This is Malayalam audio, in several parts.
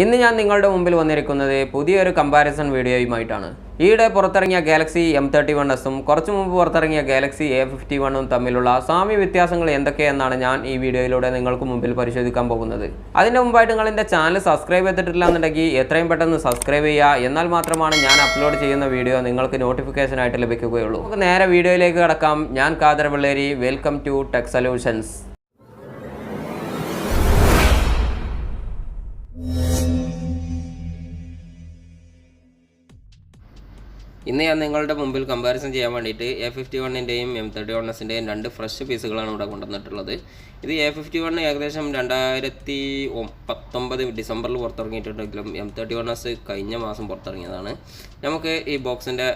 ഇന്ന് ഞാൻ നിങ്ങളുടെ മുമ്പിൽ വന്നിരിക്കുന്നത് പുതിയൊരു കമ്പാരിസൺ വീഡിയോയുമായിട്ടാണ് ഈയിടെ പുറത്തിറങ്ങിയ ഗാലക്സി എം തേർട്ടി വൺ എസും കുറച്ചു മുമ്പ് പുറത്തിറങ്ങിയ ഗാലക്സി എ ഫിഫ്റ്റി വണ്ണും തമ്മിലുള്ള സാമ്യ വ്യത്യാസങ്ങൾ എന്തൊക്കെയെന്നാണ് ഞാൻ ഈ വീഡിയോയിലൂടെ നിങ്ങൾക്ക് മുമ്പിൽ പരിശോധിക്കാൻ പോകുന്നത്. അതിന്റെ മുമ്പായിട്ട് നിങ്ങൾ എന്റെ ചാനൽ സബ്സ്ക്രൈബ് ചെയ്തിട്ടില്ല എന്നുണ്ടെങ്കിൽ എത്രയും പെട്ടെന്ന് സബ്സ്ക്രൈബ് ചെയ്യുക. എന്നാൽ മാത്രമാണ് ഞാൻ അപ്ലോഡ് ചെയ്യുന്ന വീഡിയോ നിങ്ങൾക്ക് നോട്ടിഫിക്കേഷൻ ആയിട്ട് ലഭിക്കുകയുള്ളൂ. നമുക്ക് നേരെ വീഡിയോയിലേക്ക് കടക്കാം. ഞാൻ Kader Velleri. Welcome to tech solutions ഇന്ന് ഞാൻ നിങ്ങളുടെ മുമ്പിൽ കമ്പാരിസൺ ചെയ്യാൻ വേണ്ടിയിട്ട് എ ഫിഫ്റ്റി വണ്ണിന്റെയും എം തേർട്ടി വൺ എസിന്റെയും രണ്ട് ഫ്രഷ് പീസുകളാണ് ഇവിടെ കൊണ്ടുവന്നിട്ടുള്ളത്. ഇത് എ ഫിഫ്റ്റി വൺ ഏകദേശം രണ്ടായിരത്തി പത്തൊമ്പത് ഡിസംബറിൽ പുറത്തിറങ്ങിയിട്ടുണ്ടെങ്കിലും എം തേർട്ടി വൺ എസ് കഴിഞ്ഞ മാസം പുറത്തിറങ്ങിയതാണ്. നമുക്ക് ഈ ബോക്സിന്റെ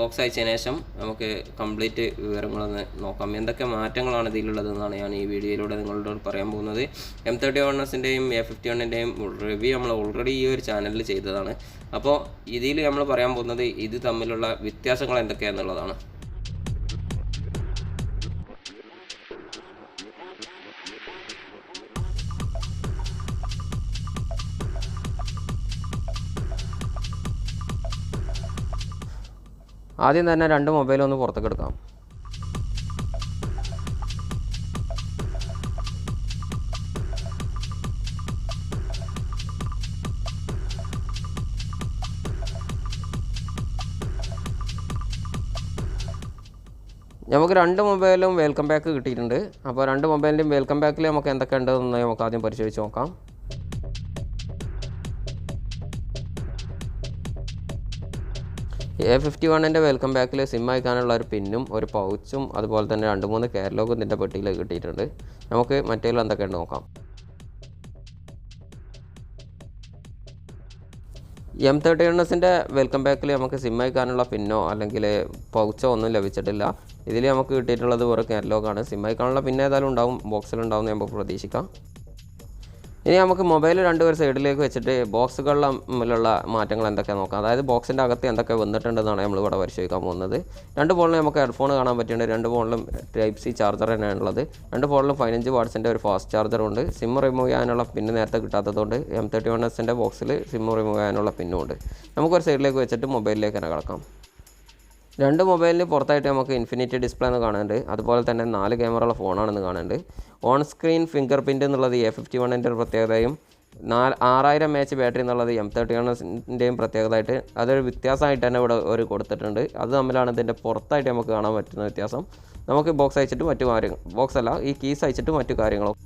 ബോക്സ് അയച്ചതിന് ശേഷം നമുക്ക് കംപ്ലീറ്റ് വിവരങ്ങളൊന്ന് നോക്കാം. എന്തൊക്കെ മാറ്റങ്ങളാണ് ഇതിലുള്ളതെന്നാണ് ഞാൻ ഈ വീഡിയോയിലൂടെ നിങ്ങളോട് പറയാൻ പോകുന്നത്. എം തേർട്ടി വൺ എസിന്റെയും എ ഫിഫ്റ്റി വണ്ണിന്റെയും റിവ്യൂ നമ്മൾ ഓൾറെഡി ഈ ഒരു ചാനലിൽ ചെയ്തതാണ്. അപ്പോൾ ഇതിൽ നമ്മൾ പറയാൻ പോകുന്നത് ഇത് തമ്മിലുള്ള വ്യത്യാസങ്ങൾ എന്തൊക്കെയാണെന്നുള്ളതാണ് ആദ്യം തന്നെ രണ്ട് മൊബൈൽ ഒന്ന് പുറത്തേക്ക് എടുക്കാം. നമുക്ക് രണ്ട് മൊബൈലും വെൽക്കം ബാക്ക് കിട്ടിയിട്ടുണ്ട്. അപ്പോൾ രണ്ട് മൊബൈലിന്റെയും വെൽക്കം ബാക്കിൽ നമുക്ക് എന്തൊക്കെ ഉണ്ടെന്ന് നമുക്ക് ആദ്യം പരിശോധിച്ച് നോക്കാം. എ ഫിഫ്റ്റി വണ്ണിന്റെ വെൽക്കം ബാക്കിൽ സിം അയക്കാനുള്ള ഒരു പിന്നും ഒരു പൗച്ചും അതുപോലെ തന്നെ രണ്ട് മൂന്ന് കാറ്റലോഗും ഇതിന്റെ പെട്ടിയിൽ കിട്ടിയിട്ടുണ്ട്. നമുക്ക് മറ്റേതിൽ എന്തൊക്കെയുണ്ട് നോക്കാം. എം തേർട്ടി എണ്ണസിന്റെ വെൽക്കം ബാക്കിൽ നമുക്ക് സിം അയക്കാനുള്ള പിന്നോ അല്ലെങ്കിൽ പൗച്ചോ ഒന്നും ലഭിച്ചിട്ടില്ല. ഇതിൽ നമുക്ക് കിട്ടിയിട്ടുള്ളത് വേറെ കാറ്റലോഗാണ് സിം അയക്കാനുള്ള പിന്നെ ഏതായാലും ഉണ്ടാവും. ബോക്സിലുണ്ടാവും നമുക്ക് പ്രതീക്ഷിക്കാം. ഇനി നമുക്ക് മൊബൈൽ രണ്ടുപേർ സൈഡിലേക്ക് വെച്ചിട്ട് ബോക്സുകളിലുള്ള മാറ്റങ്ങൾ എന്തൊക്കെയാണ് നോക്കാം. അതായത് ബോക്സിന്റെ അകത്ത് എന്തൊക്കെ വന്നിട്ടുണ്ടെന്നാണ് നമ്മൾ ഇവിടെ പരിശോധിക്കാൻ പോകുന്നത്. രണ്ട് ഫോണിലും നമുക്ക് ഹെഡ്ഫോൺ കാണാൻ പറ്റുന്നുണ്ട് രണ്ട് ഫോണിലും ടൈപ്പ് സി ചാർജർ തന്നെയാണ് ഉള്ളത്. രണ്ട് ഫോണിലും പതിനഞ്ച് വാട്ട്സിന്റെ ഒരു ഫാസ്റ്റ് ചാർജറുണ്ട് സിം റിമൂവ് ചെയ്യാനുള്ള പിന്നെ നേരത്തെ കിട്ടാത്തതുകൊണ്ട് എം തേർട്ടി വൺ എസിന്റെ ബോക്സിൽ സിം റിമൂവ് ചെയ്യാനുള്ള പിന്നുമുണ്ട് നമുക്കൊരു സൈഡിലേക്ക് വെച്ചിട്ട് മൊബൈലിലേക്ക് തന്നെ കിടക്കാം. രണ്ട് മൊബൈലിന് പുറത്തായിട്ട് നമുക്ക് ഇൻഫിനിറ്റി ഡിസ്പ്ലേ എന്ന് കാണുന്നുണ്ട് അതുപോലെ തന്നെ നാല് ക്യാമറയുള്ള ഫോണാണെന്ന് കാണുന്നുണ്ട് ഓൺ സ്ക്രീൻ ഫിംഗർ പ്രിന്റ് എന്നുള്ളത് എ ഫിഫ്റ്റി വണ്ണിന്റെ ഒരു പ്രത്യേകതയും നാല് ആറായിരം എച്ച് ബാറ്ററി എന്നുള്ളത് എം തേർട്ടി വണ്ണിന്റെയും പ്രത്യേകതയായിട്ട് അതൊരു വ്യത്യാസമായിട്ട് തന്നെ ഇവിടെ ഒരു കൊടുത്തിട്ടുണ്ട്. അത് തമ്മിലാണ് ഇതിന്റെ പുറത്തായിട്ട് നമുക്ക് കാണാൻ പറ്റുന്ന വ്യത്യാസം. നമുക്ക് ബോക്സ് അയച്ചിട്ട് മറ്റു കാര്യങ്ങൾ ബോക്സ് അല്ല ഈ കീസ് അയച്ചിട്ട് മറ്റു കാര്യങ്ങളും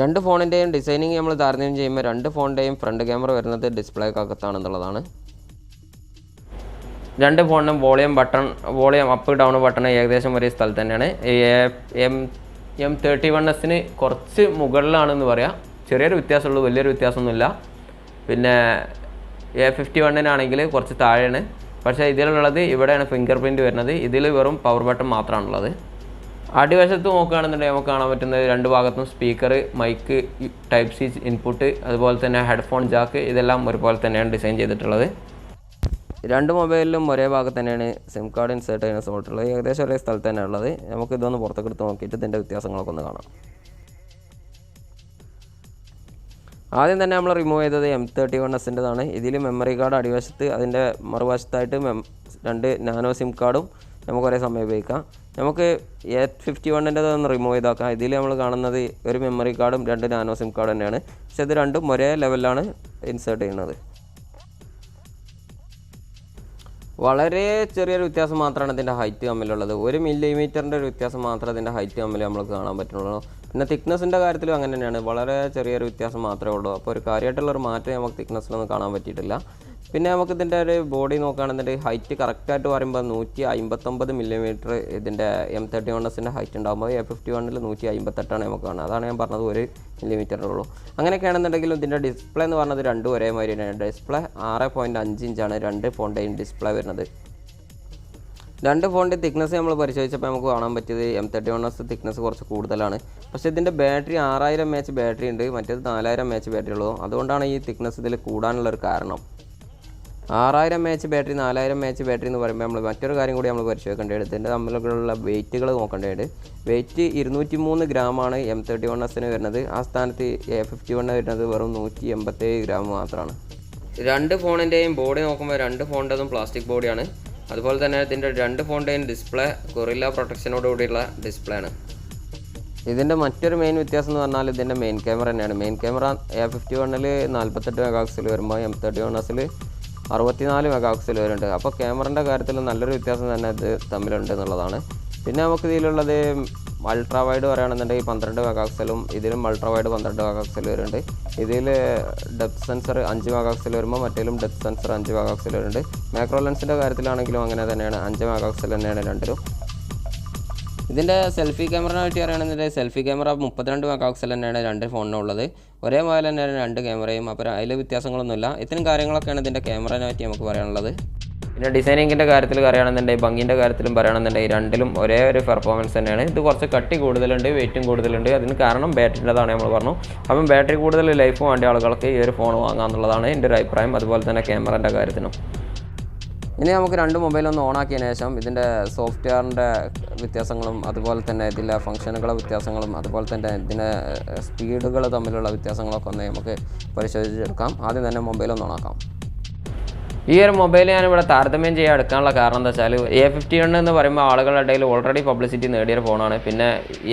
രണ്ട് ഫോണിന്റെയും ഡിസൈനിങ് നമ്മൾ താരതമ്യം ചെയ്യുമ്പോൾ രണ്ട് ഫോണിന്റെയും ഫ്രണ്ട് ക്യാമറ വരുന്നത് ഡിസ്പ്ലേക്കകത്താണെന്നുള്ളതാണ് രണ്ട് ഫോണിനും volume button volume up down button ഏകദേശം ഒരേ സ്ഥലത്ത് തന്നെയാണ്. എം എം തേർട്ടി വൺ എസിന് കുറച്ച് മുകളിലാണെന്ന് പറയാം. ചെറിയൊരു വ്യത്യാസമുള്ളൂ വലിയൊരു വ്യത്യാസമൊന്നുമില്ല. പിന്നെ എ ഫിഫ്റ്റി വണ്ണിനാണെങ്കിൽ കുറച്ച് താഴെയാണ്. പക്ഷേ ഇതിലുള്ളത് ഇവിടെയാണ് ഫിംഗർ പ്രിന്റ് വരുന്നത്. ഇതിൽ വെറും പവർ ബട്ടൺ മാത്രമാണുള്ളത്. അടിവശത്ത് നോക്കുകയാണെന്നുണ്ടെങ്കിൽ നമുക്ക് കാണാൻ പറ്റുന്നത് രണ്ട് ഭാഗത്തും speaker mic type C input അതുപോലെ തന്നെ ഹെഡ്ഫോൺ ജാക്ക് ഇതെല്ലാം ഒരുപോലെ തന്നെയാണ് ഡിസൈൻ ചെയ്തിട്ടുള്ളത്. രണ്ട് മൊബൈലിലും ഒരേ ഭാഗത്ത് തന്നെയാണ് സിം കാർഡ് ഇൻസേർട്ട് ചെയ്യുന്ന സ്ലോട്ട് ഏകദേശം ഒരേ സ്ഥലത്ത് തന്നെയാണ് ഉള്ളത്. നമുക്ക് ഇതൊന്ന് പുറത്തേക്കെടുത്ത് നോക്കിയിട്ട് ഇതിന്റെ വ്യത്യാസങ്ങളൊക്കെ ഒന്ന് കാണാം. ആദ്യം തന്നെ നമ്മൾ റിമൂവ് ചെയ്തത് എം തേർട്ടി വൺ എസിന്റെതാണ് ഇതിൽ മെമ്മറി കാർഡ് അടിവശത്ത് അതിന്റെ മറുവശത്തായിട്ട് മെം രണ്ട് നാനോ സിം കാർഡും നമുക്ക് ഒരേ സമയം ഉപയോഗിക്കാം. നമുക്ക് എ ഫിഫ്റ്റി വണ്ണിന്റെ ഒന്ന് റിമൂവ് ചെയ്താക്കാം. ഇതിൽ നമ്മൾ കാണുന്നത് ഒരു മെമ്മറി കാർഡും രണ്ട് നാനോ സിം കാർഡ് തന്നെയാണ്. പക്ഷെ ഇത് രണ്ടും ഒരേ ലെവലിലാണ് ഇൻസേർട്ട് ചെയ്യുന്നത്. വളരെ ചെറിയൊരു വ്യത്യാസം മാത്രമാണ് ഇതിന്റെ ഹൈറ്റ് തമ്മിലുള്ളത്. ഒരു മില്ലിമീറ്ററിന്റെ ഒരു വ്യത്യാസം മാത്രമേ ഇതിന്റെ ഹൈറ്റ് തമ്മിൽ നമുക്ക് കാണാൻ പറ്റുള്ളൂ. പിന്നെ തിക്നെസ്സിന്റെ കാര്യത്തിലും അങ്ങനെ തന്നെയാണ്. വളരെ ചെറിയൊരു വ്യത്യാസം മാത്രമേ ഉള്ളൂ. അപ്പോൾ ഒരു കാര്യമായിട്ടുള്ളൊരു മാറ്റം നമുക്ക് തിക്നെസ്സിലൊന്നും കാണാൻ പറ്റിയിട്ടില്ല. പിന്നെ നമുക്ക് ഇതിന്റെ ഒരു ബോഡി നോക്കുകയാണെന്നുണ്ടെങ്കിൽ ഹൈറ്റ് കറക്റ്റായിട്ട് പറയുമ്പോൾ നൂറ്റി അമ്പത്തൊമ്പത് മില്ലിമീറ്റർ ഇതിന്റെ എം തേർട്ടി വൺ എസിന്റെ ഹൈറ്റ് ഉണ്ടാകുമ്പോൾ എ ഫിഫ്റ്റി വണ്ണിൽ നൂറ്റി അമ്പത്തെട്ടാണ് നമുക്ക് കാണുന്നത്. അതാണ് ഞാൻ പറഞ്ഞത് ഒരു മില്ലിമീറ്ററേ ഉള്ളൂ. അങ്ങനെയൊക്കെയാണെന്നുണ്ടെങ്കിലും ഇതിന്റെ ഡിസ്പ്ലേ എന്ന് പറഞ്ഞത് രണ്ടും ഒരേ തന്നെയാണ്. ഡിസ്പ്ലേ ആറ് പോയിന്റ് അഞ്ച് ഇഞ്ചാണ് രണ്ട് ഫോണിന്റെയും ഡിസ്പ്ലേ വരുന്നത്. രണ്ട് ഫോണിന്റെ തിക്നെസ് നമ്മൾ പരിശോധിച്ചപ്പോൾ നമുക്ക് കാണാൻ പറ്റിയത് M thirty one S thickness കുറച്ച് കൂടുതലാണ്. പക്ഷേ ഇതിന്റെ ബാറ്ററി ആറായിരം എം എച്ച് ബാറ്ററി ഉണ്ട്. മറ്റേത് നാലായിരം എം എച്ച് ബാറ്ററി ഉള്ളൂ അതുകൊണ്ടാണ് ഈ തിക്നെസ് ഇതിൽ കൂടാനുള്ളൊരു കാരണം. ആറായിരം മാച്ച് ബാറ്ററി നാലായിരം മാച്ച് ബാറ്ററി എന്ന് പറയുമ്പോൾ നമ്മൾ മറ്റൊരു കാര്യം കൂടി നമ്മൾ പരിശോധിക്കേണ്ടത് ഇതിന്റെ തമ്മിലുള്ള വെയിറ്റുകൾ നോക്കേണ്ടത് വെയിറ്റ് ഇരുന്നൂറ്റി മൂന്ന് ഗ്രാമാണ് എം തേർട്ടി വൺ എസിന് വരുന്നത്. ആ സ്ഥാനത്ത് എ ഫിഫ്റ്റി വൺ വരുന്നത് വെറും നൂറ്റി എൺപത്തേഴ് ഗ്രാം മാത്രമാണ് രണ്ട് ഫോണിന്റെയും ബോഡി നോക്കുമ്പോൾ രണ്ട് ഫോണിന്റെതും പ്ലാസ്റ്റിക് ബോഡിയാണ് അതുപോലെ തന്നെ ഇതിന്റെ രണ്ട് ഫോണിന്റെയും ഡിസ്പ്ലേ കൊറില്ല പ്രൊട്ടക്ഷനോട് കൂടിയുള്ള ഡിസ്പ്ലേ ആണ്. ഇതിന്റെ മറ്റൊരു മെയിൻ വ്യത്യാസം എന്ന് പറഞ്ഞാൽ ഇതിന്റെ മെയിൻ ക്യാമറ തന്നെയാണ്. മെയിൻ ക്യാമറ എ ഫിഫ്റ്റി വണ്ണിൽ നാൽപ്പത്തെട്ട് മെഗാ പിക്സൽ വരുമ്പോൾ എം തേർട്ടി വൺ എസിൽ അറുപത്തിനാല് മെഗാ പിക്സൽ വരുന്നുണ്ട്. അപ്പോൾ ക്യാമറന്റെ കാര്യത്തിൽ നല്ലൊരു വ്യത്യാസം തന്നെ ഇത് തമ്മിലുണ്ട് എന്നുള്ളതാണ്. പിന്നെ നമുക്ക് ഇതിലുള്ളത് അൾട്രാ വൈഡ് പറയുകയാണെന്നുണ്ടെങ്കിൽ പന്ത്രണ്ട് മെഗാ പിക്സലും ഇതിലും അൾട്രാ വൈഡ് പന്ത്രണ്ട് മെഗാ പിക്സൽ വരുന്നുണ്ട്. ഇതിൽ ഡെപ്ത് സെൻസർ അഞ്ച് മെഗാ പിക്സൽ വരുമ്പോൾ മറ്റേലും ഡെപ്ത് സെൻസർ അഞ്ച് മെഗാ പിക്സൽ വരുന്നുണ്ട് മാക്രോ ലെൻസിന്റെ കാര്യത്തിലാണെങ്കിലും അങ്ങനെ തന്നെയാണ്. അഞ്ച് മെഗാ പിക്സൽ തന്നെയാണ് രണ്ടിലും. ഇതിന്റെ സെൽഫി ക്യാമറനെ പറ്റി പറയുകയാണെന്നുണ്ടെങ്കിൽ സെൽഫി ക്യാമറ മുപ്പത്തിരണ്ട് മെഗാ പിക്സൽ തന്നെയാണ് രണ്ട് ഫോണിനും ഉള്ളത്. ഒരേ പോലെ തന്നെയാണ് രണ്ട് ക്യാമറയും അപ്പോൾ അതിൽ വ്യത്യാസങ്ങളൊന്നുമില്ല. ഇത്തരം കാര്യങ്ങളൊക്കെയാണ് ഇതിന്റെ ക്യാമറനെ പറ്റി നമുക്ക് പറയാനുള്ളത്. പിന്നെ ഡിസൈനിങ്ങിന്റെ കാര്യത്തിൽ പറയുകയാണെന്നുണ്ടെങ്കിൽ ഭംഗിന്റെ കാര്യത്തിലും പറയുകയാണെന്നുണ്ടെങ്കിൽ രണ്ടിലും ഒരേ ഒരു പെർഫോമൻസ് തന്നെയാണ്. ഇത് കുറച്ച് കട്ടി കൂടുതലുണ്ട് വെയിറ്റും കൂടുതലുണ്ട്. അതിന് കാരണം ബാറ്ററിന്റെതാണ് നമ്മൾ പറഞ്ഞു. അപ്പം ബാറ്ററി കൂടുതൽ ലൈഫ് വേണ്ട ആളുകൾക്ക് ഈ ഒരു ഫോൺ വാങ്ങാമെന്നുള്ളതാണ് എന്റെ ഒരു അഭിപ്രായം. അതുപോലെ തന്നെ ക്യാമറന്റെ കാര്യത്തിനും. ഇനി നമുക്ക് രണ്ട് മൊബൈലൊന്ന് ഓണാക്കിയതിന് ശേഷം ഇതിന്റെ സോഫ്റ്റ്വെയറിന്റെ വ്യത്യാസങ്ങളും അതുപോലെ തന്നെ ഇതിലെ ഫംഗ്ഷനുകളെ വ്യത്യാസങ്ങളും അതുപോലെ തന്നെ ഇതിന്റെ സ്പീഡുകൾ തമ്മിലുള്ള വ്യത്യാസങ്ങളൊക്കെ ഒന്ന് നമുക്ക് പരിശോധിച്ചെടുക്കാം. ആദ്യം തന്നെ മൊബൈലൊന്ന് ഓണാക്കാം. ഈ ഒരു മൊബൈൽ ഞാനിവിടെ താരതമ്യം ചെയ്യാൻ എടുക്കാനുള്ള കാരണം എന്താ വെച്ചാൽ എ ഫിഫ്റ്റി വൺ എന്ന് പറയുമ്പോൾ ആളുകളുടെ ഇടയിൽ ഓൾറെഡി പബ്ലിസിറ്റി നേടിയൊരു ഫോണാണ് പിന്നെ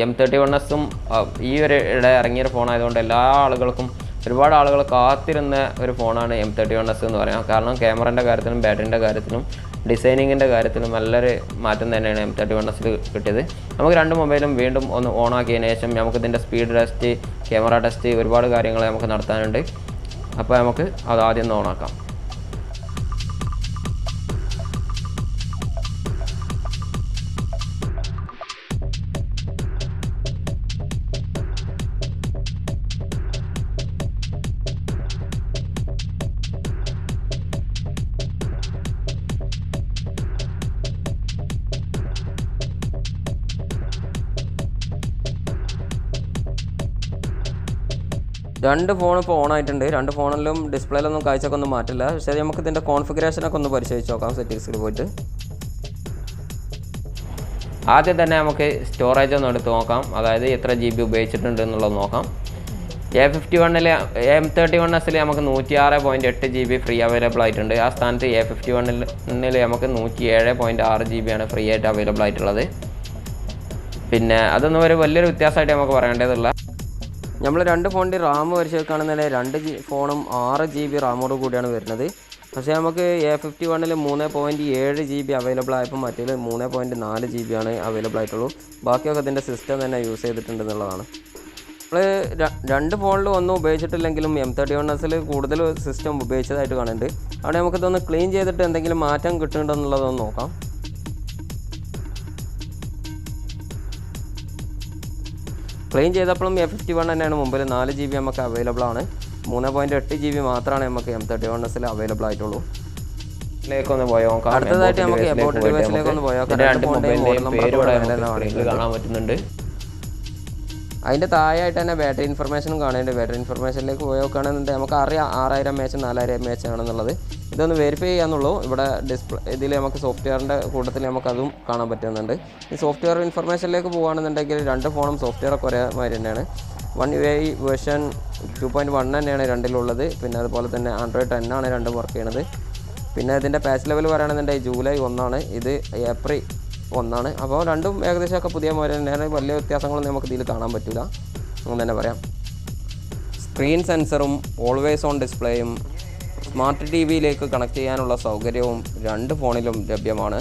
എം തേർട്ടി വൺ എസും ഈ ഒരു ഇടയിൽ ഇറങ്ങിയൊരു ഫോണായതുകൊണ്ട് എല്ലാ ആളുകൾക്കും ഒരുപാട് ആളുകൾ കാത്തിരുന്ന ഒരു ഫോണാണ് എം തേർട്ടി വൺ എസ് എന്ന് പറയാം. കാരണം ക്യാമറന്റെ കാര്യത്തിലും ബാറ്ററിന്റെ കാര്യത്തിലും ഡിസൈനിങ്ങിന്റെ കാര്യത്തിലും നല്ലൊരു മാറ്റം തന്നെയാണ് എം തേർട്ടി വൺ എസിൽ കിട്ടിയത്. നമുക്ക് രണ്ട് മൊബൈലും വീണ്ടും ഒന്ന് ഓൺ ആക്കിയതിന് ശേഷം നമുക്ക് ഇതിന്റെ സ്പീഡ് ടെസ്റ്റ് ക്യാമറ ടെസ്റ്റ് ഒരുപാട് കാര്യങ്ങൾ നമുക്ക് നടത്താനുണ്ട്. അപ്പോൾ നമുക്ക് അത് ആദ്യം ഒന്ന് ഓണാക്കാം. രണ്ട് ഫോൺ ഇപ്പോൾ ഓൺ ആയിട്ടുണ്ട്. രണ്ട് ഫോണിലും ഡിസ്പ്ലേയിലൊന്നും കാഴ്ചയൊക്കെ ഒന്നും മാറ്റില്ല. പക്ഷേ നമുക്ക് ഇതിന്റെ കോൺഫിഗറേഷനൊക്കെ ഒന്ന് പരിശോധിച്ച് നോക്കാം സെറ്റിങ്സിൽ പോയിട്ട്. ആദ്യം തന്നെ നമുക്ക് സ്റ്റോറേജ് ഒന്ന് എടുത്ത് നോക്കാം. അതായത് എത്ര ജി ബി ഉപയോഗിച്ചിട്ടുണ്ട് എന്നുള്ളത് നോക്കാം. എ ഫിഫ്റ്റി വണ്ണിൽ എം തേർട്ടി വൺ എസിൽ നമുക്ക് നൂറ്റി ആറ് പോയിന്റ് എട്ട് ജി ബി ഫ്രീ അവൈലബിൾ ആയിട്ടുണ്ട്. ആ സ്ഥാനത്ത് എ ഫിഫ്റ്റി വണ്ണിൽ നമുക്ക് നൂറ്റി ഏഴ് പോയിന്റ് ആറ് ജി ബി ആണ് ഫ്രീ ആയിട്ട് അവൈലബിൾ ആയിട്ടുള്ളത്. പിന്നെ അതൊന്നും ഒരു വലിയൊരു വ്യത്യാസമായിട്ട് നമുക്ക് പറയേണ്ടതില്ല. നമ്മൾ രണ്ട് ഫോണിന്റെ റാം പരിശോധിക്കുകയാണെന്നുണ്ടെങ്കിൽ രണ്ട് ജി ഫോണും ആറ് ജി ബി റാമോട് കൂടിയാണ് വരുന്നത്. പക്ഷേ നമുക്ക് എ ഫിഫ്റ്റി വണ്ണിൽ മൂന്ന് പോയിന്റ് ഏഴ് ജി ബി അവൈലബിൾ ആയപ്പോൾ മറ്റേ മൂന്ന് പോയിന്റ് നാല് ജി ബി ആണ് അവൈലബിൾ ആയിട്ടുള്ളൂ. ബാക്കിയൊക്കെ ഇതിന്റെ സിസ്റ്റം തന്നെ യൂസ് ചെയ്തിട്ടുണ്ട് എന്നുള്ളതാണ് നമ്മൾ രണ്ട് ഫോണിലും ഒന്നും ഉപയോഗിച്ചിട്ടില്ലെങ്കിലും എം തേർട്ടി വൺ എസിൽ കൂടുതൽ സിസ്റ്റം ഉപയോഗിച്ചതായിട്ട് കാണുന്നുണ്ട്. അവിടെ നമുക്കിതൊന്ന് ക്ലീൻ ചെയ്തിട്ട് എന്തെങ്കിലും മാറ്റം കിട്ടുന്നുണ്ടോ എന്നുള്ളതൊന്ന് നോക്കാം. ക്ലെയിം ചെയ്തപ്പോഴും എ ഫിഫ്റ്റി വൺ തന്നെയാണ്. മുമ്പിൽ നാല് ജി ബി നമുക്ക് അവൈലബിൾ ആണ്. മൂന്ന് പോയിന്റ് എട്ട് ജി ബി മാത്രമാണ് നമുക്ക് എം തേർട്ടി വൺ എസിൽ അവൈലബിൾ ആയിട്ടുള്ളൂ. പോയോ? അടുത്തതായിട്ട് നമുക്ക് എബോട്ട് ഡിവൈസിലേക്ക് ഒന്ന് പോയോ? രണ്ട് മൊബൈലിന്റെയും പേര് ഇവിടെ നമുക്ക് കാണാൻ പറ്റുന്നുണ്ട്. അതിന്റെ താഴെയായിട്ട് തന്നെ ബാറ്ററി ഇൻഫർമേഷനും കാണുന്നുണ്ട്. ബാറ്ററി ഇൻഫർമേഷനിലേക്ക് പോയോക്കാണെന്നുണ്ടെങ്കിൽ നമുക്ക് അറിയാം ആറായിരം എച്ച് നാലായിരം എം എച്ച് ആണെന്നുള്ളത്. ഇതൊന്ന് വെരിഫൈ ചെയ്യാന്നുള്ളൂ. ഇവിടെ ഡിസ്പ്ലേ ഇതിൽ നമുക്ക് സോഫ്റ്റ്വെയറിന്റെ കൂട്ടത്തിൽ നമുക്കതും കാണാൻ പറ്റുന്നുണ്ട്. ഈ സോഫ്റ്റ്വെയർ ഇൻഫർമേഷനിലേക്ക് പോകുകയാണെന്നുണ്ടെങ്കിൽ രണ്ട് ഫോണും സോഫ്റ്റ്വെയർ ഒക്കെ ഒരേ മാതിരി തന്നെയാണ്. One U I version two point one തന്നെയാണ് രണ്ടിലുള്ളത്. പിന്നെ അതുപോലെ തന്നെ ആൻഡ്രോയിഡ് ടെൻ ആണ് രണ്ടും വർക്ക് ചെയ്യണത്. പിന്നെ ഇതിന്റെ പാച്ച് ലെവൽ പറയുകയാണെന്നുണ്ടെങ്കിൽ ജൂലൈ ഒന്നാണ്. ഇത് ഏപ്രിൽ ഒന്നാണ്. അപ്പോൾ രണ്ടും ഏകദേശമൊക്കെ പുതിയ മോഡൽ തന്നെയാണ്. വലിയ വ്യത്യാസങ്ങളൊന്നും നമുക്ക് ഇതിൽ കാണാൻ പറ്റില്ല അങ്ങനെ തന്നെ പറയാം. സ്ക്രീൻ സെൻസറും ഓൾവേസ് ഓൺ ഡിസ്പ്ലേയും സ്മാർട്ട് ടി വിയിലേക്ക് കണക്ട് ചെയ്യാനുള്ള സൗകര്യവും രണ്ട് ഫോണിലും ലഭ്യമാണ്.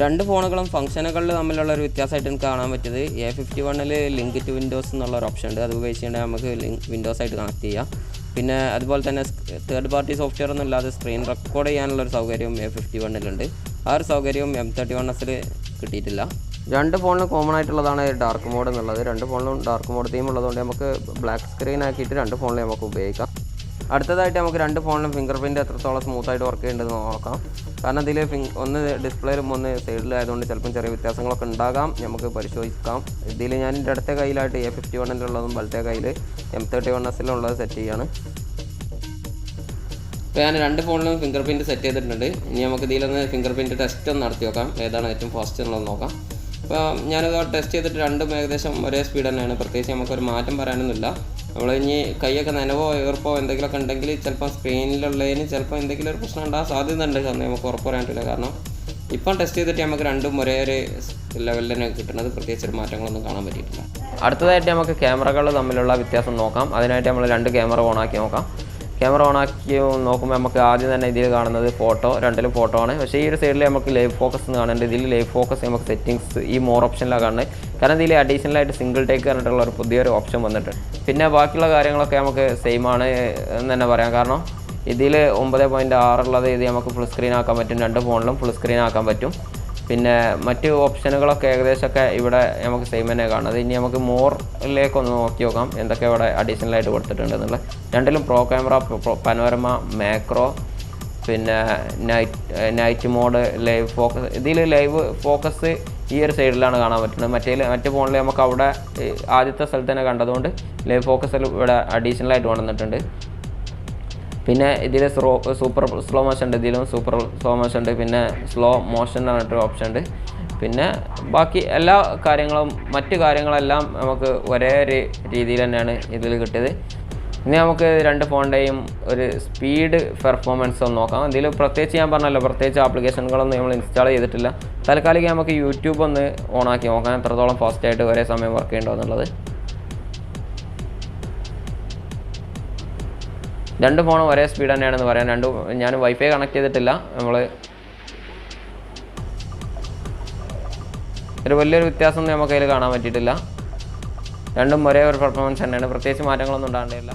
രണ്ട് ഫോണുകളും ഫംഗ്ഷനുകളിൽ തമ്മിലുള്ള ഒരു വ്യത്യാസമായിട്ട് എനിക്ക് കാണാൻ പറ്റിയത്. എ ഫിഫ്റ്റി വണ്ണിൽ ലിങ്ക് ടു വിൻഡോസ് എന്നുള്ള ഒരു ഓപ്ഷൻ ഉണ്ട്. അത് ഉപയോഗിച്ചുകൊണ്ട് നമുക്ക് ലിങ്ക് വിൻഡോസ് ആയിട്ട് കണക്ട് ചെയ്യാം. പിന്നെ അതുപോലെ തന്നെ തേർഡ് പാർട്ടി സോഫ്റ്റ്വെയർ ഒന്നും ഇല്ലാതെ സ്ക്രീൻ റെക്കോർഡ് ചെയ്യാനുള്ള ഒരു സൗകര്യവും എ ഫിഫ്റ്റി വണ്ണിലുണ്ട് ആ ഒരു സൗകര്യവും എം തേർട്ടി വൺ എസിൽ കിട്ടിയിട്ടില്ല. രണ്ട് ഫോണിലും കോമൺ ആയിട്ടുള്ളതാണ് ഡാർക്ക് മോഡ് എന്നുള്ളത്. രണ്ട് ഫോണിലും ഡാർക്ക് മോഡ് തീം ഉള്ളതുകൊണ്ട് നമുക്ക് ബ്ലാക്ക് സ്ക്രീൻ ആക്കിയിട്ട് രണ്ട് ഫോണിലും നമുക്ക് ഉപയോഗിക്കാം. അടുത്തതായിട്ട് നമുക്ക് രണ്ട് ഫോണിലും ഫിംഗർ പ്രിന്റ് എത്രത്തോളം സ്മൂത്തായിട്ട് വർക്ക് ചെയ്യുന്നുണ്ടെന്ന് നോക്കാം. കാരണം ഇതിൽ ഒന്ന് ഡിസ്പ്ലേയിലും ഒന്ന് സൈഡിലായതുകൊണ്ട് ചിലപ്പം ചെറിയ വ്യത്യാസങ്ങളൊക്കെ ഉണ്ടാകാം. നമുക്ക് പരിശോധിക്കാം. ഇതിൽ ഞാൻ എന്റെ അടുത്ത കയ്യിലായിട്ട് എ ഫിഫ്റ്റി വണ്ണിലുള്ളതും വലത്തെ കയ്യിൽ എം തേർട്ടി വൺ എസിലുള്ളത് സെറ്റ് ചെയ്യാണ്. ഇപ്പോൾ ഞാൻ രണ്ട് ഫോണിലും ഫിംഗർ പ്രിന്റ് സെറ്റ് ചെയ്തിട്ടുണ്ട്. ഇനി നമുക്ക് ഇതിലൊന്ന് ഫിംഗർ പ്രിന്റ് ടെസ്റ്റ് ഒന്ന് നടത്തി നോക്കാം. ഏതാണ് ഏറ്റവും ഫാസ്റ്റ് എന്നുള്ളത് നോക്കാം. അപ്പോൾ ഞാനത് ടെസ്റ്റ് ചെയ്തിട്ട് രണ്ടും ഏകദേശം ഒരേ സ്പീഡ് തന്നെയാണ്. പ്രത്യേകിച്ച് നമുക്കൊരു മാറ്റം പറയാനൊന്നുമില്ല. നമ്മൾ ഇനി കൈയൊക്കെ നനവോ ഏർപ്പോ എന്തെങ്കിലുമൊക്കെ ഉണ്ടെങ്കിൽ ചിലപ്പോൾ സ്ക്രീനിലുള്ളതിന് ചിലപ്പോൾ എന്തെങ്കിലും ഒരു പ്രശ്നം ഉണ്ടാകാൻ സാധ്യതയുണ്ട് കാരണം നമുക്ക് ഉറപ്പ് പറയാൻ പറ്റില്ല കാരണം ഇപ്പം ടെസ്റ്റ് ചെയ്തിട്ട് നമുക്ക് രണ്ടും ഒരേ ഒരു ലെവലിൽ തന്നെ കിട്ടുന്നത്. പ്രത്യേകിച്ച് ഒരു മാറ്റങ്ങളൊന്നും കാണാൻ പറ്റിയിട്ടില്ല. അടുത്തതായിട്ട് നമുക്ക് ക്യാമറകൾ തമ്മിലുള്ള വ്യത്യാസം നോക്കാം. അതിനായിട്ട് നമ്മൾ രണ്ട് ക്യാമറ ഓണാക്കി നോക്കാം. ക്യാമറ ഓൺ ആക്കി നോക്കുമ്പോൾ നമുക്ക് ആദ്യം തന്നെ ഇതിൽ കാണുന്നത് ഫോട്ടോ രണ്ടിലും ഫോട്ടോ ആണ്. പക്ഷേ ഈ ഒരു സൈഡിൽ നമുക്ക് ലൈവ് ഫോക്കസ് എന്ന് കാണുന്നുണ്ട്. ഇതിൽ ലൈവ് ഫോക്കസ് നമുക്ക് സെറ്റിങ്സ് ഈ മോർ ഓപ്ഷനിലാണ് കാണുന്നത്. കാരണം ഇതിൽ അഡീഷണൽ ആയിട്ട് സിംഗിൾ ടേക്ക് പറഞ്ഞിട്ടുള്ള ഒരു പുതിയൊരു ഓപ്ഷൻ വന്നിട്ടുണ്ട്. പിന്നെ ബാക്കിയുള്ള കാര്യങ്ങളൊക്കെ നമുക്ക് സെയിം ആണ് എന്ന് തന്നെ പറയാം. കാരണം ഇതിൽ ഒമ്പത് പോയിന്റ് ആറുള്ളത് ഇത് നമുക്ക് ഫുൾ സ്ക്രീൻ ആക്കാൻ പറ്റും. രണ്ട് ഫോണിലും ഫുൾ സ്ക്രീൻ ആക്കാൻ പറ്റും. പിന്നെ മറ്റ് ഓപ്ഷനുകളൊക്കെ ഏകദേശമൊക്കെ ഇവിടെ നമുക്ക് സെയിം തന്നെ കാണുന്നത് ഇനി നമുക്ക് മോറിലേക്ക് ഒന്ന് നോക്കി നോക്കാം. എന്തൊക്കെ ഇവിടെ അഡീഷണൽ ആയിട്ട് കൊടുത്തിട്ടുണ്ട് എന്നുള്ളത് രണ്ടിലും പ്രോ ക്യാമറ പനോരമ മാക്രോ പിന്നെ night night mode live focus ഇതിൽ ലൈവ് ഫോക്കസ് ഈ ഒരു സൈഡിലാണ് കാണാൻ പറ്റുന്നത്. മറ്റേ മറ്റേ ഫോണിൽ നമുക്ക് അവിടെ ആദ്യത്തെ സ്ഥലത്ത് തന്നെ കണ്ടതുകൊണ്ട് ലൈവ് ഫോക്കസിൽ ഇവിടെ അഡീഷണൽ ആയിട്ട് പിന്നെ ഇതിൽ സ്ലോ സൂപ്പർ സ്ലോ മോഷൻ ഉണ്ട് ഇതിലും സൂപ്പർ സ്ലോ മോഷൻ ഉണ്ട് പിന്നെ സ്ലോ മോഷൻ എന്ന് പറഞ്ഞിട്ടൊരു ഓപ്ഷൻ ഉണ്ട്. പിന്നെ ബാക്കി എല്ലാ കാര്യങ്ങളും മറ്റു കാര്യങ്ങളെല്ലാം നമുക്ക് ഒരേ ഒരു രീതിയിൽ തന്നെയാണ് ഇതിൽ കിട്ടിയത്. ഇനി നമുക്ക് രണ്ട് ഫോണിന്റെയും ഒരു സ്പീഡ് പെർഫോമൻസ് ഒന്ന് നോക്കാം. ഇതിൽ പ്രത്യേകിച്ച് ഞാൻ പറഞ്ഞല്ലോ പ്രത്യേകിച്ച് ആപ്ലിക്കേഷനുകളൊന്നും നമ്മൾ ഇൻസ്റ്റാൾ ചെയ്തിട്ടില്ല. തൽക്കാലിക നമുക്ക് യൂട്യൂബ് ഒന്ന് ഓണാക്കി നോക്കാം. എത്രത്തോളം ഫാസ്റ്റായിട്ട് ഒരേ സമയം വർക്ക് ചെയ്യണ്ടോ എന്നുള്ളത്. രണ്ട് ഫോണും ഒരേ സ്പീഡ് തന്നെയാണെന്ന് പറയാം. രണ്ട് ഞാൻ വൈഫൈ കണക്ട് ചെയ്തിട്ടില്ല. നമ്മൾ ഒരു വലിയൊരു വ്യത്യാസം നമുക്ക് അതിൽ കാണാൻ പറ്റിയിട്ടില്ല. രണ്ടും ഒരേ ഒരു പെർഫോമൻസ് തന്നെയാണ്. പ്രത്യേകിച്ച് മാറ്റങ്ങളൊന്നും ഉണ്ടാകേണ്ടില്ല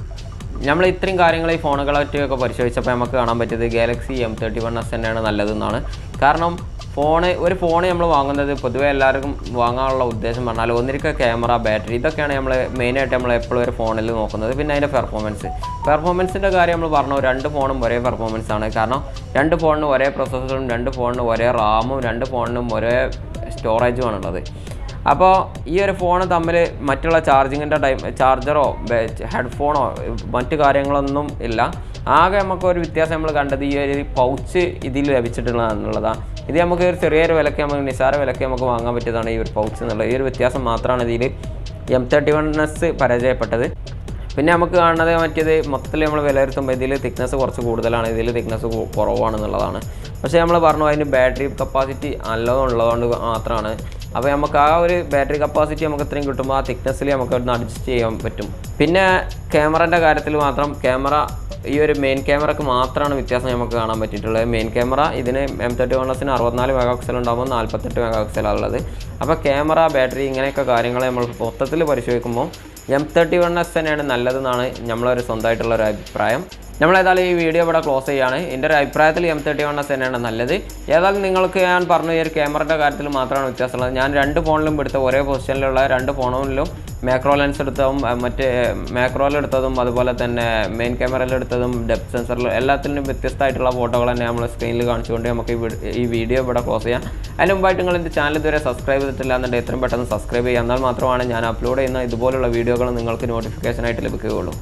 നമ്മൾ ഇത്രയും കാര്യങ്ങൾ ഈ ഫോണുകളെ ഫോണുകളൊക്കെ പരിശോധിച്ചപ്പോൾ നമുക്ക് കാണാൻ പറ്റിയത് Galaxy M thirty one S തന്നെയാണ് നല്ലതെന്നാണ്. കാരണം ഫോണ് ഒരു ഫോൺ നമ്മൾ വാങ്ങുന്നത് പൊതുവെ എല്ലാവർക്കും വാങ്ങാനുള്ള ഉദ്ദേശം പറഞ്ഞാൽ ഒന്നിരിക്ക ക്യാമറ ബാറ്ററി ഇതൊക്കെയാണ് നമ്മൾ മെയിനായിട്ട് നമ്മൾ എപ്പോഴും ഒരു ഫോണിൽ നോക്കുന്നത്. പിന്നെ അതിന്റെ പെർഫോമൻസ്. പെർഫോമൻസിന്റെ കാര്യം നമ്മൾ പറഞ്ഞു രണ്ട് ഫോണും ഒരേ പെർഫോമൻസ് ആണ് കാരണം രണ്ട് ഫോണിനും ഒരേ പ്രോസസ്സറും രണ്ട് ഫോണിനും ഒരേ റാമും രണ്ട് ഫോണിനും ഒരേ സ്റ്റോറേജുമാണ് ഉള്ളത് അപ്പോൾ ഈ ഒരു ഫോൺ തമ്മിൽ മറ്റുള്ള ചാർജിങ്ങിന്റെ ടൈം ചാർജറോ ഹെഡ്ഫോണോ മറ്റു കാര്യങ്ങളൊന്നും ഇല്ല. ആകെ നമുക്ക് ഒരു വ്യത്യാസം നമ്മൾ കണ്ടത് ഈ ഒരു പൗച്ച് ഇതിൽ ലഭിച്ചിട്ടുള്ളതാണെന്നുള്ളതാണ് ഇത് നമുക്ക് ഒരു ചെറിയൊരു വിലക്ക് നമുക്ക് നിസാര വിലക്ക് നമുക്ക് വാങ്ങാൻ പറ്റിയതാണ് ഈ ഒരു പൗച്ച് എന്നുള്ളത്. ഈ ഒരു വ്യത്യാസം മാത്രമാണ് ഇതിൽ എം തേർട്ടി വൺ എസ് പരാജയപ്പെട്ടത്. പിന്നെ നമുക്ക് കാണുന്നത് മറ്റേത് മൊത്തത്തിൽ നമ്മൾ വിലയിരുത്തുമ്പോൾ ഇതിൽ തിക്നെസ് കുറച്ച് കൂടുതലാണ്. ഇതിൽ തിക്നെസ് കുറവാണെന്നുള്ളതാണ്. പക്ഷേ നമ്മൾ പറഞ്ഞു അതിന് ബാറ്ററി കപ്പാസിറ്റി നല്ലതും ഉള്ളതുകൊണ്ട് മാത്രമാണ് അപ്പോൾ നമുക്ക് ആ ഒരു ബാറ്ററി കപ്പാസിറ്റി നമുക്ക് ഇത്രയും കിട്ടുമ്പോൾ ആ തിക്നെസ്സിൽ നമുക്ക് ഒന്ന് അഡ്ജസ്റ്റ് ചെയ്യാൻ പറ്റും. പിന്നെ ക്യാമറന്റെ കാര്യത്തിൽ മാത്രം ക്യാമറ ഈ ഒരു മെയിൻ ക്യാമറക്ക് മാത്രമാണ് വ്യത്യാസം നമുക്ക് കാണാൻ പറ്റിയിട്ടുള്ളത്. മെയിൻ ക്യാമറ ഇതിന് എം തേർട്ടി വൺ എസിന് അറുപത്തിനാല് മെഗാ പിക്സൽ ഉണ്ടാകുമ്പോൾ നാൽപ്പത്തെട്ട് മെഗാ പിക്സലാണ് ഉള്ളത്. അപ്പോൾ ക്യാമറ ബാറ്ററി ഇങ്ങനെയൊക്കെ കാര്യങ്ങൾ നമ്മൾ മൊത്തത്തിൽ പരിശോധിക്കുമ്പോൾ എം തേർട്ടി വൺ എസ് തന്നെയാണ് നല്ലതെന്നാണ് നമ്മളൊരു സ്വന്തമായിട്ടുള്ള ഒരു അഭിപ്രായം. നമ്മൾ ഏതായാലും ഈ വീഡിയോ ഇവിടെ ക്ലോസ് ചെയ്യുകയാണ് എന്റെ ഒരു അഭിപ്രായത്തിൽ എം തേർട്ടി വൺ എസ് തന്നെയാണ് നല്ലത്. ഏതായാലും നിങ്ങൾക്ക് ഞാൻ പറഞ്ഞു ഈ ഒരു ക്യാമറയുടെ കാര്യത്തിൽ മാത്രമാണ് വ്യത്യാസമുള്ളത്. ഞാൻ രണ്ട് ഫോണിലും എടുത്ത ഒരേ പൊസിഷനിലുള്ള രണ്ട് ഫോണിലും മാക്രോ ലെൻസ് എടുത്തതും മറ്റ് മാക്രോയിൽ എടുത്തതും അതുപോലെ തന്നെ മെയിൻ ക്യാമറയിലെടുത്തതും ഡെപ്ത് സെൻസറിൽ എല്ലാത്തിനും വ്യത്യസ്തമായിട്ടുള്ള ഫോട്ടോകൾ തന്നെ നമ്മൾ സ്ക്രീനിൽ കാണിച്ചുകൊണ്ട് നമുക്ക് ഈ വീഡിയോ ഇവിടെ ക്ലോസ് ചെയ്യാം. അതിന് മുമ്പായിട്ട് നിങ്ങൾ എന്റെ ചാനൽ ഇതുവരെ സബ്സ്ക്രൈബ് ചെയ്തിട്ടില്ല എന്നുണ്ടെങ്കിൽ എത്രയും പെട്ടെന്ന് സബ്സ്ക്രൈബ് ചെയ്യുക. എന്നാൽ മാത്രമാണ് ഞാൻ അപ്ലോഡ് ചെയ്യുന്ന ഇതുപോലുള്ള വീഡിയോകൾ നിങ്ങൾക്ക് നോട്ടിഫിക്കേഷനായിട്ട് ലഭിക്കുകയുള്ളൂ.